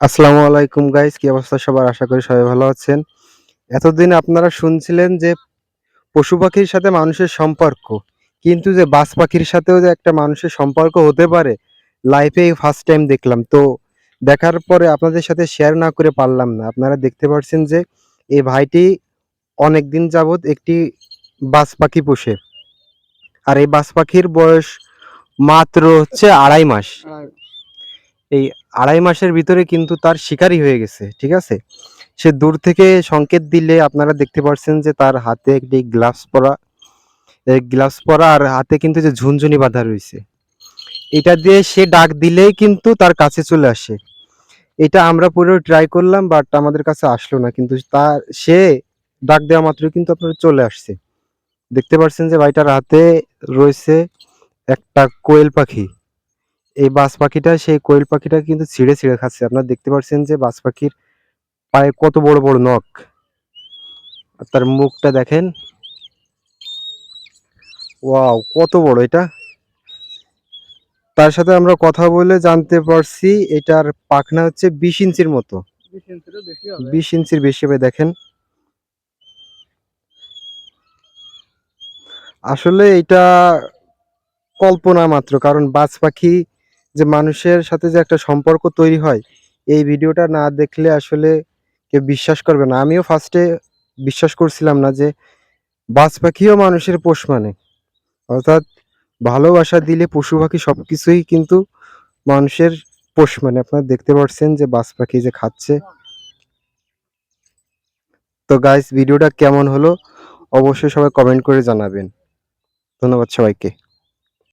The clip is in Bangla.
আসসালামু আলাইকুম গাইস কি অবস্থা সবার? আশা করি সবাই ভালো আছেন। এতদিন আপনারা শুনছিলেন যে পশু পাখির সাথে মানুষের সম্পর্ক, কিন্তু যে বাজ পাখির সাথেও যে একটা মানুষের সম্পর্ক হতে পারে লাইফে ফার্স্ট টাইম দেখলাম। তো দেখার পরে আপনাদের সাথে শেয়ার না করে পারলাম না। আপনারা দেখতে পাচ্ছেন যে এই ভাইটি অনেক দিন যাবৎ একটি বাজ পাখি পোষে। আর এই বাজ পাখির বয়স মাত্র হচ্ছে আড়াই মাস। এই আড়াই মাসের ভিতরে কিন্তু তার শিকারই হয়ে গেছে, ঠিক আছে? সে দূর থেকে সংকেত দিলে আপনারা দেখতে পাচ্ছেন যে তার হাতে একটি গ্লাভস পরা গ্লাভস পরা আর হাতে কিন্তু যে ঝুনঝুনি বাঁধা রয়েছে। এটা দিয়ে সে ডাক দিলেই কিন্তু তার কাছে চলে আসে। এটা আমরা পুরো ট্রাই করলাম বাট আমাদের কাছে আসলো না, কিন্তু তার, সে ডাক দেওয়া মাত্র কিন্তু আপনার চলে আসছে। দেখতে পাচ্ছেন যে ভাইটার হাতে রয়েছে একটা কোয়েল পাখি। এই বাজ পাখিটা সেই কোয়েল পাখিটা কিন্তু ছিঁড়ে ছিঁড়ে খাচ্ছে। আপনারা দেখতে পাচ্ছেন যে বাজ পাখির পায়ে কত বড় বড় নখ। আর তার মুখটা দেখেন। ওয়াও কত বড় এটা। তার সাথে আমরা কথা বলে জানতে পারছি এটার পাখনা হচ্ছে বিশ ইঞ্চির মতো। বিশ ইঞ্চির বেশি হবে দেখেন। আসলে এটা কল্পনা মাত্র কারণ বাজ পাখি যে মানুষের সাথে যে একটা সম্পর্ক তৈরি হয়, এই ভিডিওটা না দেখলে আসলে কেউ বিশ্বাস করবে না। আমিও ফার্স্টে বিশ্বাস করছিলাম না যে বাজ পাখিও মানুষের পোষ মানে। অর্থাৎ ভালোবাসা দিলে পশু পাখি সব কিছুই কিন্তু মানুষের পোষ মানে। আপনারা দেখতে পাচ্ছেন যে বাজ পাখি যে খাচ্ছে। তো গাইস ভিডিওটা কেমন হলো? অবশ্যই সবাই কমেন্ট করে জানাবেন। ধন্যবাদ সবাইকে।